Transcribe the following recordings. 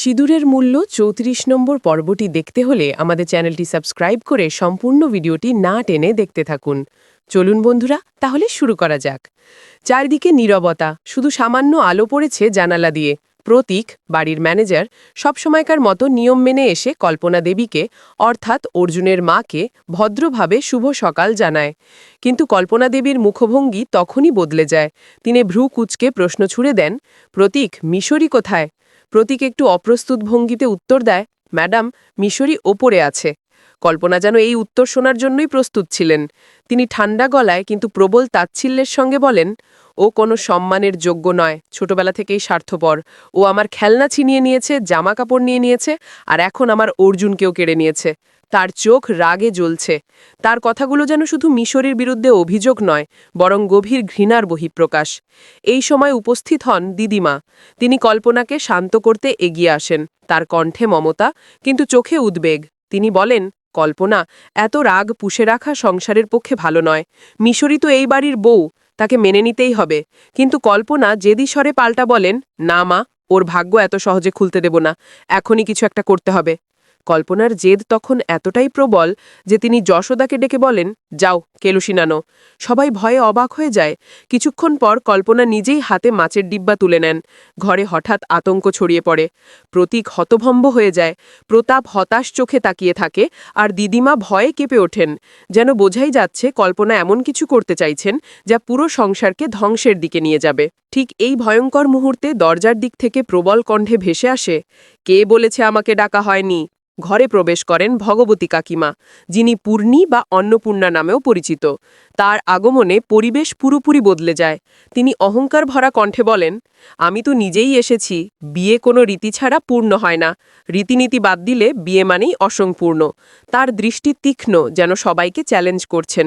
সিঁদুরের মূল্য চৌত্রিশ নম্বর পর্বটি দেখতে হলে আমাদের চ্যানেলটি সাবস্ক্রাইব করে সম্পূর্ণ ভিডিওটি না টেনে দেখতে থাকুন। চলুন বন্ধুরা, তাহলে শুরু করা যাক। চারিদিকে নীরবতা, শুধু সামান্য আলো পড়েছে জানালা দিয়ে। প্রতীক, বাড়ির ম্যানেজার, সবসময়কার মতো নিয়ম মেনে এসে কল্পনা দেবীকে, অর্থাৎ অর্জুনের মাকে, ভদ্রভাবে শুভ সকাল জানায়। কিন্তু কল্পনা দেবীর মুখভঙ্গি তখনই বদলে যায়। তিনি ভ্রু কুচকে প্রশ্ন ছুড়ে দেন, প্রতীক, মিশরি কোথায়? প্রতীক একটু অপ্রস্তুত ভঙ্গিতে উত্তর দেয় ম্যাডাম মিশরি ওপরে আছে। কল্পনা যেন এই উত্তর শোনার জন্যই প্রস্তুত ছিলেন। তিনি ঠান্ডা গলায় কিন্তু প্রবল তাচ্ছিল্যের সঙ্গে বলেন, ও কোনো সম্মানের যোগ্য নয়, ছোটবেলা থেকেই স্বার্থপর। ও আমার খেলনা ছিনিয়ে নিয়েছে জামা কাপড় নিয়ে নিয়েছে, আর এখন আমার অর্জুনকেও কেড়ে নিয়েছে। তার চোখ রাগে জ্বলছে। তার কথাগুলো যেন শুধু মিশরের বিরুদ্ধে অভিযোগ নয়, বরং গভীর ঘৃণার বহিঃপ্রকাশ। এই সময় উপস্থিত হন দিদিমা। তিনি কল্পনাকে শান্ত করতে এগিয়ে আসেন। তার কণ্ঠে মমতা, কিন্তু চোখে উদ্বেগ। তিনি বলেন, কল্পনা, এত রাগ পুষে রাখা সংসারের পক্ষে ভালো নয়। মিশরি তো এই বাড়ির বউ, তাকে মেনে নিতেই হবে। কিন্তু কল্পনা যেদি স্বরে পাল্টা বলেন, না মা, ওর ভাগ্য এত সহজে খুলতে দেব না। এখনই কিছু একটা করতে হবে। কল্পনার জেদ তখন এতটাই প্রবল যে তিনি যশোদাকে ডেকে বলেন, যাও কেলুসিন আনো সবাই ভয়ে অবাক হয়ে যায়। কিছুক্ষণ পর কল্পনা নিজেই হাতে মাছের ডিব্বা তুলে নেন। ঘরে হঠাৎ আতঙ্ক ছড়িয়ে পড়ে। প্রতীক হতভম্ব হয়ে যায়। প্রতাপ হতাশ চোখে তাকিয়ে থাকে আর দিদিমা ভয়ে কেঁপে ওঠেন। যেন বোঝাই যাচ্ছে কল্পনা এমন কিছু করতে চাইছেন যা পুরো সংসারকে ধ্বংসের দিকে নিয়ে যাবে। ঠিক এই ভয়ঙ্কর মুহূর্তে দরজার দিক থেকে প্রবল কণ্ঠে ভেসে আসে, কে বলেছে আমাকে ডাকা হয়নি? ঘরে প্রবেশ করেন ভগবতী কাকিমা, যিনি পূর্ণি বা অন্নপূর্ণা নামেও পরিচিত। তার আগমনে পরিবেশ পুরোপুরি বদলে যায়। তিনি অহংকার ভরা কণ্ঠে বলেন, আমি তো নিজেই এসেছি, বিয়ে কোনো রীতি ছাড়া পূর্ণ হয় না। রীতিনীতি বাদ দিলে বিয়ে মানেই অসংপূর্ণ তার দৃষ্টি তীক্ষ্ণ যেন সবাইকে চ্যালেঞ্জ করছেন।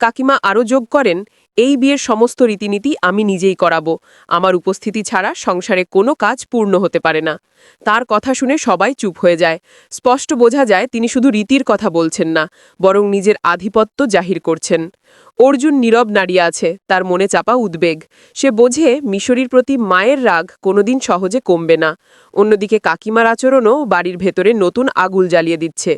কাকিমা আরও যোগ করেন এই বিয়ের সমস্ত রীতিনীতি আমি নিজেই করাবো। আমার উপস্থিতি ছাড়া সংসারে কোনো কাজ পূর্ণ হতে পারে না। তার কথা শুনে সবাই চুপ হয়ে যায়। স্পষ্ট বোঝা যায় তিনি শুধু রীতির কথা বলছেন না, বরং নিজের আধিপত্য জাহির করছেন। অর্জুন নীরব নাড়িয়ে আছে, তার মনে চাপা উদ্বেগ। সে বোঝে মিশরীর প্রতি মায়ের রাগ কোনোদিন সহজে কমবে না। অন্যদিকে কাকিমার আচরণও বাড়ির ভেতরে নতুন আগুল জ্বালিয়ে দিচ্ছে।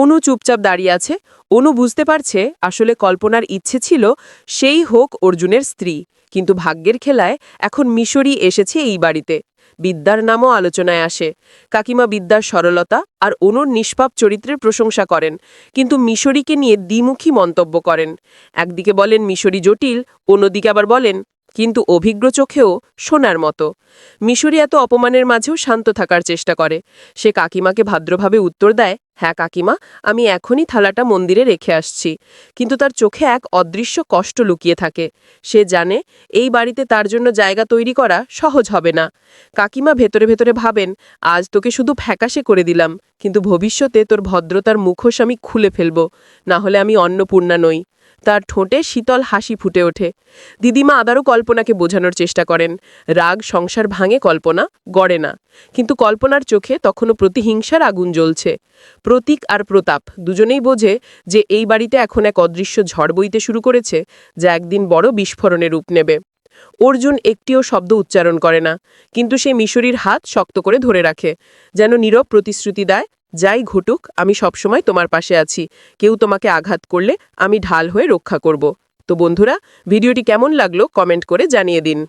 অনু চুপচাপ দাঁড়িয়ে আছে। অনু বুঝতে পারছে আসলে কল্পনার ইচ্ছে ছিল সেই হোক অর্জুনের স্ত্রী। কিন্তু ভাগ্যের খেলায় এখন মিশরী এসেছে এই বাড়িতে। বিদ্যার নামও আলোচনায় আসে। কাকিমা বিদ্যার সরলতা আর অনুর নিষ্পাপ চরিত্রের প্রশংসা করেন। কিন্তু মিশরীকে নিয়ে দ্বিমুখী মন্তব্য করেন। একদিকে বলেন মিশরী জটিল, অন্যদিকে আবার বলেন কিন্তু অভিজ্ঞ চোখেও সোনার মতো। মিশরি এত অপমানের মাঝেও শান্ত থাকার চেষ্টা করে। সে কাকিমাকে ভাদ্রভাবে উত্তর দেয় হ্যাঁ কাকিমা, আমি এখনই থালাটা মন্দিরে রেখে আসছি। কিন্তু তার চোখে এক অদৃশ্য কষ্ট লুকিয়ে থাকে। সে জানে, এই বাড়িতে তার জন্য জায়গা তৈরি করা সহজ হবে না। কাকিমা ভেতরে ভেতরে ভাবেন, আজ তোকে শুধু ফ্যাকাশে করে দিলাম, কিন্তু ভবিষ্যতে তোর ভদ্রতার মুখোশ আমি খুলে ফেলব। না হলে আমি অন্নপূর্ণা নই। তার ঠোঁটে শীতল হাসি ফুটে ওঠে। দিদিমা আবারও কল্পনাকে বোঝানোর চেষ্টা করেন। রাগ সংসার ভাঙে কল্পনা গড়ে না। কিন্তু কল্পনার চোখে তখনও প্রতিহিংসার আগুন জ্বলছে। প্রতীক আর প্রতাপ দুজনেই বোঝে যে এই বাড়িতে এখন এক অদৃশ্য ঝড় বইতে শুরু করেছে, যা একদিন বড় বিস্ফোরণে রূপ নেবে। অর্জুন একটিও শব্দ উচ্চারণ করে না, কিন্তু সে মিশরীর হাত শক্ত করে ধরে রাখে, যেন নীরব প্রতিশ্রুতি দেয় যাই ঘটুক, আমি সবসময় তোমার পাশে আছি। কেউ তোমাকে আঘাত করলে আমি ঢাল হয়ে রক্ষা করব। তো বন্ধুরা, ভিডিওটি কেমন লাগল কমেন্ট করে জানিয়ে দিন।